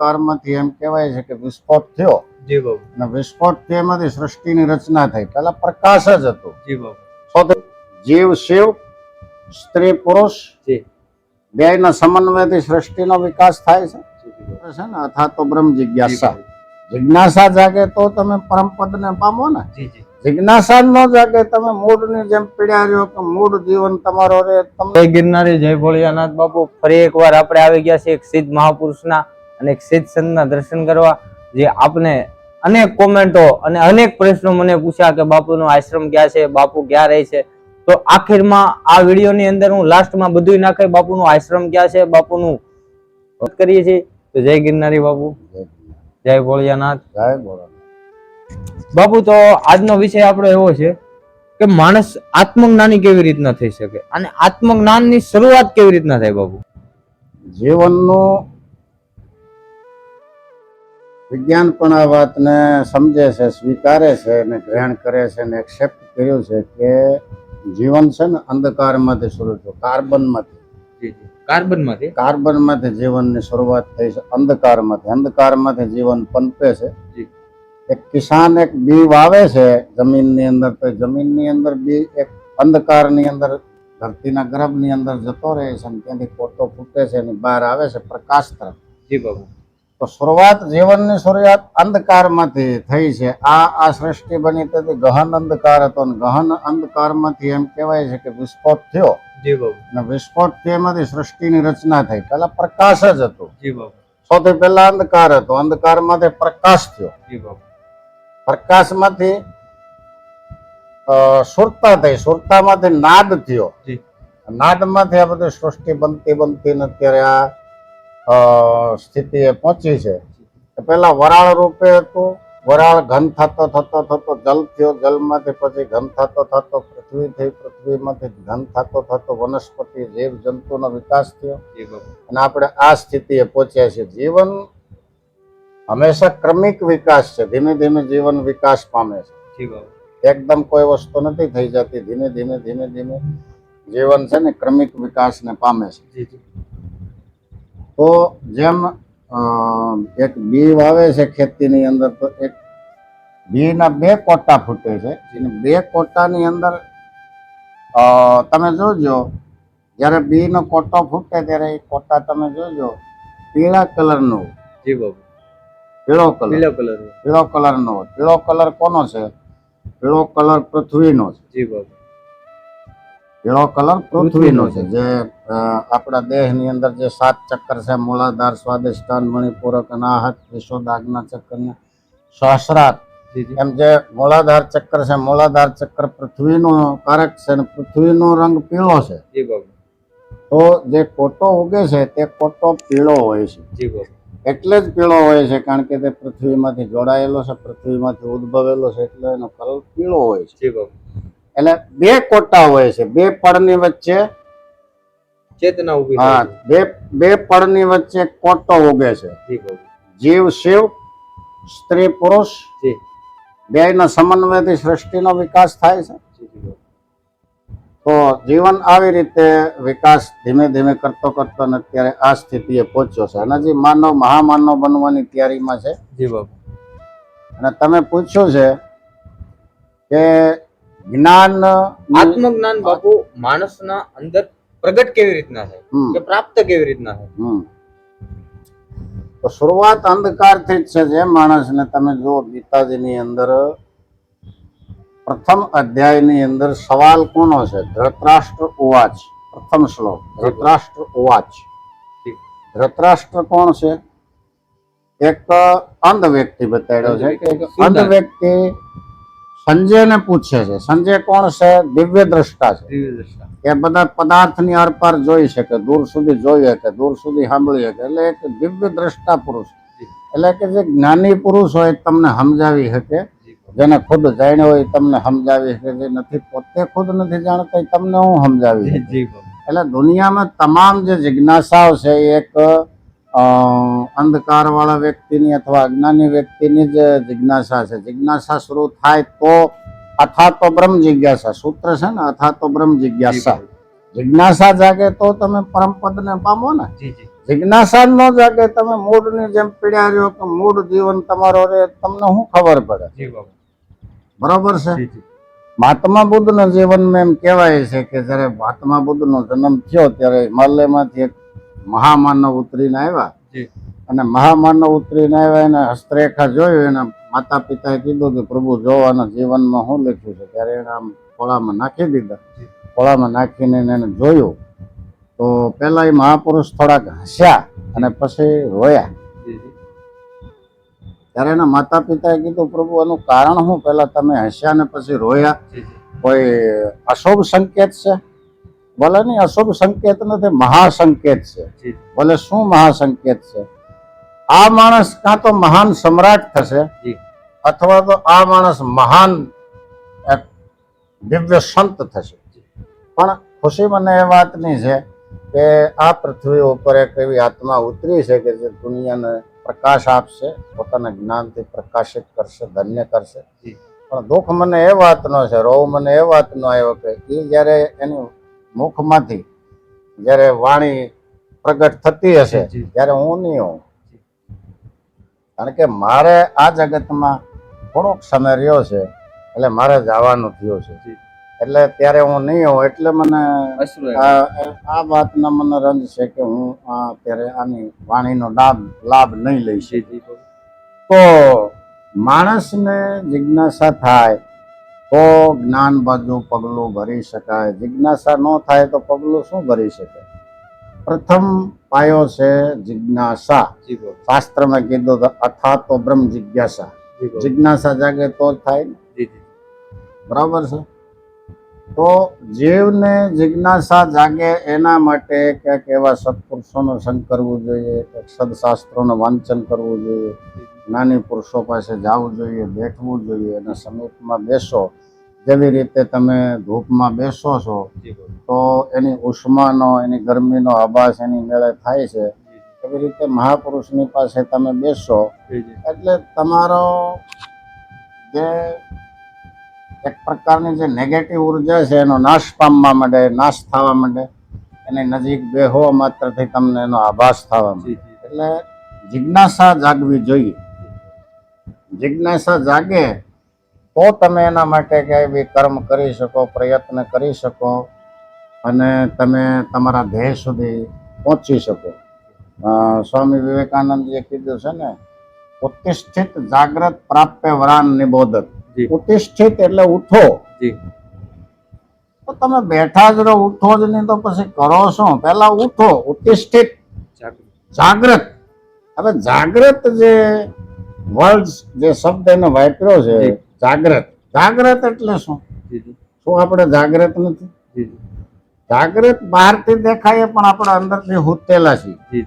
અંધકારમાંથી એમ કહેવાય છે કે વિસ્ફોટ થયો. જી બાબુ. અને વિસ્ફોટથી એમાંથી સૃષ્ટિની રચના થઈ. પહેલા પ્રકાશ જ હતો. જી બાબુ. જીવ શિવ સ્ત્રી પુરુષ જી. બેયના સમન્વયથી સૃષ્ટિનો વિકાસ થાય છે. છે ને અથા તો બ્રહ્મ જિજ્ઞાસા. જિજ્ઞાસા જાગે તો તમે પરમ પદને પામો ને. જિજ્ઞાસા ન જાગે તમે મૂળની જેમ પીડ્યા રહ્યો કે મૂળ જીવન તમારો રે તમે ગિરનારી જય ભોળિયાનાથ બાપુ. ફરી એકવાર આપણે આવી ગયા છીએ એક સિદ્ધ મહાપુરુષના અને સિદ્ધ સંતના દર્શન કરવા જે આપને અનેક કોમેન્ટો અને અનેક પ્રશ્નો મને પૂછ્યા કે બાપુનો આશ્રમ ક્યાં છે બાપુ ક્યાં રહે છે? તો આખિરમાં આ વિડીયોની અંદર હું લાસ્ટમાં બધું નાખે બાપુનો આશ્રમ ક્યાં છે? બાપુનું વાત કરીએ છીએ. તો જય ગિરનારી બાપુ. જય ભોળિયાનાથ. જય ભોળાનાથ. બાપુ તો આજનો વિષય આપણો એવો છે કે માણસ આત્મજ્ઞાની કેવી રીતના થઈ શકે? અને આત્મજ્ઞાનની શરૂઆત કેવી રીતના થાય બાપુ? જીવનનું વિજ્ઞાન પણ આ વાતને સમજે છે સ્વીકારે છે અને ગ્રહણ કરે છે અને એક્સેપ્ટ કર્યું છે કે જીવન છે ને અંધકારમાંથી શરૂ થયું કાર્બનમાંથી. કાર્બનમાંથી? કાર્બનમાંથી જીવનની શરૂઆત થઈ છે અંધકારમાંથી. અંધકારમાંથી જીવન પનપે છે. એક કિસાન એક બી વાવે છે જમીનની અંદર તો જમીનની અંદર બી એક અંધકારની અંદર ધરતીના ગર્ભની અંદર જતો રહે છે અને ત્યાંથી ફોટો ફૂટે છે અને બહાર આવે છે પ્રકાશ તરફ. જી બાબુ. તો શરૂઆત જીવનની શરૂઆત અંધકારમાંથી થઈ છે. આ આ સૃષ્ટિ બની તેથી ગહન અંધકાર હતો અને ગહન અંધકારમાંથી એમ કહેવાય છે કે વિસ્ફોટ થયો. અને વિસ્ફોટ એમાંથી સૃષ્ટિની રચના થઈ. પહેલા પ્રકાશ જ હતો. સૌથી પહેલા અંધકાર હતો. અંધકારમાંથી પ્રકાશ થયો. પ્રકાશમાંથી સુરતા થઈ. સુરતામાંથી નાદ થયો. જી. નાદમાંથી આ બધી સૃષ્ટિ બનતી બનતી ને અત્યારે આ સ્થિતિએ પહોંચી છે. પેલા વરાળ રૂપે હતું. વરાળ ઘન થતો થતો થતો જલ થયો. જલમાંથી પછી ઘન થતો થતો પૃથ્વી થઈ પૃથ્વીમાંથી ઘન થતો થતો વનસ્પતિ જીવ જંતુનો વિકાસ થયો. અને આપણે આ સ્થિતિએ પહોંચ્યા છીએ. જીવન હંમેશા ક્રમિક વિકાસ છે. ધીમે ધીમે જીવન વિકાસ પામે છે. એકદમ કોઈ વસ્તુ નથી થઈ જતી. ધીમે ધીમે ધીમે ધીમે જીવન છે ને ક્રમિક વિકાસને પામે છે. જી જી. તો જેમ એક બી વાવે છે ખેતીની અંદર તો એક બીના બે કોટા ફૂટે છે. બે કોટાની અંદર અ, તમે જોજો જ્યારે બીનો કોટો ફૂટે ત્યારે એ કોટા તમે જોજો પીળા કલરનો. જી બાબુ. પીળો કલર. પીળો કલર પીળો કલરનો પીળો કલર કોનો છે? પીળો કલર પૃથ્વીનો છે. જી બાબુ. પીળો કલર પૃથ્વીનો છે જે આપણા દેહની અંદર જે સાત ચક્કર છે મૂલાધાર સ્વાદિષ્ટાન મણિપૂરક અનાહત વિશ્વદાગના ચક્ર ને સહસ્રાર. જી જી. એમ જે મૂલાધાર ચક્કર છે મૂલાધાર ચક્કર પૃથ્વીનો કારક છે અને પૃથ્વીનો રંગ પીળો છે. તો જે કોટો ઉગે છે તે કોટો પીળો હોય છે. એટલે જ પીળો હોય છે કારણ કે તે પૃથ્વીમાંથી જોડાયેલો છે પૃથ્વીમાંથી ઉદ્ભવેલો છે એટલે એનો કલર પીળો હોય છે. એટલે બે કોટા હોય છે. બે પડની વચ્ચે ચેતના ઊભી હા બે બે પડની વચ્ચે કોટો ઉગે છે. જીવ શિવ સ્ત્રી પુરુષ બે ના સમન્વયથી સૃષ્ટિનો વિકાસ થાય છે. તો જીવન આવી રીતે વિકાસ ધીમે ધીમે કરતો કરતો ને અત્યારે આ સ્થિતિએ પહોંચ્યો છે. અને જે માનવ મહામાનવ બનવાની તૈયારીમાં છે. જી બાબુ અને તમે પૂછ્યું છે કે જ્ઞાન આત્મજ્ઞાન બાપુ માણસના અંદર પ્રગટ કેવી રીતના થાય? કે પ્રાપ્ત કેવી રીતના થાય? તો શરૂઆત અંધકારથી જ છે જે માણસને તમે જો ગીતાજીની અંદર પ્રથમ અધ્યાયની અંદર સવાલ કોનો છે? ધૃતરાષ્ટ્ર ઉવાચ. પ્રથમ શ્લોક. ધૃતરાષ્ટ્ર ઉવાચ. ધૃતરાષ્ટ્ર કોણ છે? એક અંધ વ્યક્તિ બતાડ્યો છે. કે અંધ વ્યક્તિ સંજયને પૂછે છે સંજય કોણ છે? દિવ્ય દ્રષ્ટા છે. દિવ્ય દ્રષ્ટા. એ બધા પદાર્થની આરપાર જોઈ શકે દૂર સુધી જોઈ શકે દૂર સુધી સાંભળી શકે એટલે એક દિવ્ય દ્રષ્ટા પુરુષ. એટલે કે જે જ્ઞાની પુરુષ હોય તમને સમજાવી શકે જેને ખુદ જાણ્યો હોય તમને સમજાવી શકે જે નથી પોતે ખુદ નથી જાણતા તમને હું સમજાવી એટલે દુનિયામાં તમામ જે જિજ્ઞાસાઓ છે એક અંધકાર વાળા વ્યક્તિની અથવા અજ્ઞાની વ્યક્તિની જ જિજ્ઞાસા છે. જિજ્ઞાસા શરૂ થાય તો અથા તો બ્રહ્મ જિજ્ઞાસા. સૂત્ર છે ને અથા તો બ્રહ્મ જિજ્ઞાસા. જિજ્ઞાસા જાગે તો તમે પરમપદને પામો ને. જિજ્ઞાસા ન જાગે તમે મૂળની જેમ પીડ્યા રહ્યો કે મૂળ જીવન તમારો રે તમને શું ખબર પડે? બરોબર છે? મહાત્મા બુદ્ધ મહાત્મા બુદ્ધના જીવનમાં એમ કહેવાય છે કે જ્યારે મહાત્મા બુદ્ધનો જન્મ થયો ત્યારે હિમાલયમાંથી એક મહામાનવ ઉતરીને આવ્યા. અને મહામાનવ ઉતરીને આવ્યા એને હસ્તરેખા જોયું એના માતા પિતાએ કીધું કે પ્રભુ જોવાના જીવનમાં શું લખ્યું છે? ત્યારે એને આમ ખોળામાં નાખી દીધા. ખોળામાં નાખીને એને જોયું. તો પહેલા એ મહાપુરુષ થોડાક હસ્યા અને પછી રોયા. ત્યારે એના માતા પિતાએ કીધું પ્રભુ એનું કારણ શું? પહેલા તમે હસ્યા ને પછી રોયા. કોઈ અશુભ સંકેત છે? બોલે નહીં અશુભ સંકેત નથી મહાસંકેત છે. ભલે શું મહાસંકેત છે? આ માણસ કાં તો મહાન સમ્રાટ થશે અથવા તો આ માણસ મહાન દિવ્ય સંત થશે. પણ ખુશી મને એ વાતની છે કે આ પૃથ્વી ઉપર એક એવી આત્મા ઉતરી છે કે જે દુનિયાને પ્રકાશ આપશે પોતાના જ્ઞાનથી પ્રકાશિત કરશે ધન્ય કરશે. પણ દુઃખ મને એ વાતનો છે રોવ મને એ વાતનો આવ્યો કે એ જ્યારે એની મુખમાંથી જ્યારે વાણી પ્રગટ થતી હશે ત્યારે હું નહીં હોઉં. કારણ કે મારે આ જગતમાં થોડોક સમય રહ્યો છે એટલે મારે જવાનું થયું છે. એટલે ત્યારે હું નહીં હોઉં એટલે મને આ વાતનો મને રંજ છે કે હું આ અત્યારે આની વાણીનો લાભ લાભ નહીં લઈ શકું. તો માણસને જિજ્ઞાસા થાય તો જ્ઞાન બાજુ પગલું ભરી શકાય. જિજ્ઞાસા ન થાય તો પગલું શું ભરી શકે? પ્રથમ પાયો છે જિજ્ઞાસા. શાસ્ત્રમાં કીધું તો અથા તો બ્રહ્મ જિજ્ઞાસા. જિજ્ઞાસા જાગે તો જ થાય બરાબર છે? તો જીવને જિજ્ઞાસા જાગે એના માટે ક્યાંક એવા સત્પુરુષોનું સંગ કરવું જોઈએ કંઈક સદશાસ્ત્રોનું વાંચન કરવું જોઈએ જ્ઞાની પુરુષો પાસે જવું જોઈએ બેઠવું જોઈએ અને સમીપમાં બેસો. જેવી રીતે તમે ધૂપમાં બેસો છો તો એની ઉષ્માનો એની ગરમીનો આભાસ એની મેળે થાય છે. એવી રીતે મહાપુરુષની પાસે તમે બેસો. એટલે તમારો જે એક પ્રકારની જે નેગેટિવ ઊર્જા છે એનો નાશ પામવા માંડે નાશ થવા માંડે એની નજીક બેહો માત્રથી તમને એનો આભાસ થવા માંડે. એટલે જિજ્ઞાસા જાગવી જોઈએ. જિજ્ઞાસા જાગે તો તમે એના માટે ક્યાંય બી કર્મ કરી શકો પ્રયત્ન કરી શકો અને તમે તમારા ધ્યેય સુધી પહોંચી શકો. સ્વામી વિવેકાનંદજીએ કીધું છે ને ઉત્તિષ્ઠિત જાગ્રત પ્રાપ્ય વરાન નિબોધક જી. ઉત્તિષ્ઠિત એટલે ઉઠો. તો તમે બેઠા જ રહો ઉઠો જ નહીં તો પછી કરો શું? પહેલા ઉઠો ઉત્તિષ્ઠિત જાગૃત. જાગ્રત હવે જાગ્રત જે વર્ડ જે શબ્દ એને વાપર્યો છે જાગ્રત જાગ્રત એટલે શું? શું આપણે જાગ્રત નથી? જાગ્રત બહારથી દેખાય પણ આપણે અંદરથી સૂતેલા છીએ.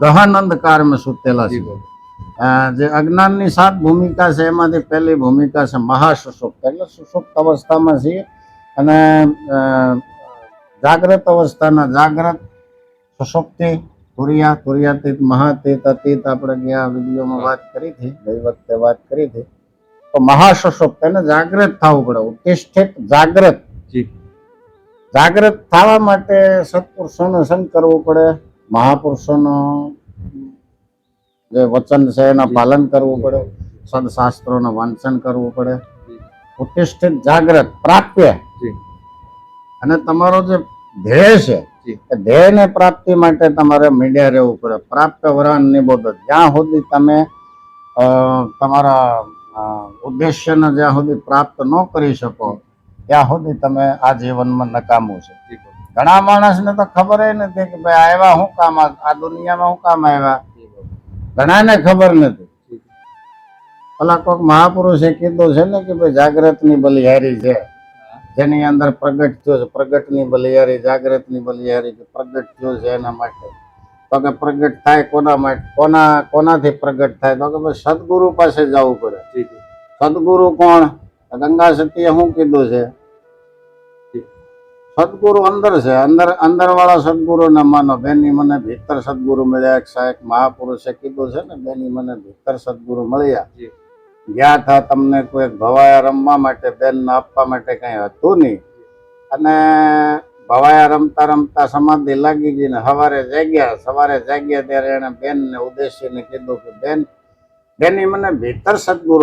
ગહન અંધકારમાં સુતેલા છીએ. જે અજ્ઞાનની સાત ભૂમિકા છે એમાંથી પહેલી ભૂમિકા છે મહાસુષુપ્ત એટલે સુષુપ્ત અવસ્થામાં છીએ અને જાગ્રત અવસ્થાના જાગ્રત સુષુપ્તિ તુરિયા તુરિયાતીત મહાતીત અતીત આપણે ગયા વિડીયોમાં વાત કરી હતી ગઈ વખતે વાત કરી હતી. તો મહાસુષુપ્ત એને જાગ્રત થવું પડે ઉત્તિષ્ઠિત જાગ્રત. જાગ્રત થવા માટે સત્પુરુષોનો સંગ કરવું પડે મહાપુરુષોનો જે વચન છે એના પાલન કરવું પડે સદશાસ્ત્રોનું વાંચન કરવું પડે. જી. ઉત્તિષ્ઠિત જાગ્રત પ્રાપ્ય. અને તમારો જે ધ્યેય છે એ ધ્યેયને પ્રાપ્તિ માટે તમારે મીડિયા રહેવું પડે. પ્રાપ્ય વરાન નિબોધ જ્યાં સુધી તમે તમારા ઉદ્દેશ્યને જ્યાં સુધી પ્રાપ્ત ન કરી શકો ત્યાં સુધી તમે આ જીવનમાં નકામું છે. ઘણા માણસને તો ખબર નથી કે ભાઈ આવ્યા શું કામ આ દુનિયામાં શું કામ આવ્યા. ઘણાને ખબર નથી. પેલા કોઈક મહાપુરુષે કીધું છે ને કે ભાઈ જાગ્રતની બલિહારી છે. જેની અંદર પ્રગટ થયો છે પ્રગટની બલિહારી જાગ્રતની બલિહારી કે પ્રગટ થયો છે એના માટે. તો કે પ્રગટ થાય કોના માટે? કોના કોનાથી પ્રગટ થાય? તો કે ભાઈ સદગુરુ પાસે જવું પડે. સદગુરુ કોણ? ગંગા સતીએ શું કીધું છે. સદગુરુ અંદર છે. અંદર અંદર વાળા સદગુરુ ને માનો બેની મને ભીતર સદગુરુ મળ્યા. એક સાહેબ મહાપુરુષે કીધું છે ને બેની મને ભીતર સદગુરુ મળ્યા. ગયા હતા તમને કોઈ ભવાયા રમવા માટે બેન આપવા માટે કઈ હતું નહીં. અને ભવાયા રમતા રમતા સમાધિ લાગી ગઈ ને સવારે જાગ્યા. સવારે જાગ્યા ત્યારે એને બેન ને ઉદ્દેશીને કીધું કે બેન બેની મને ભીતર સદગુરુ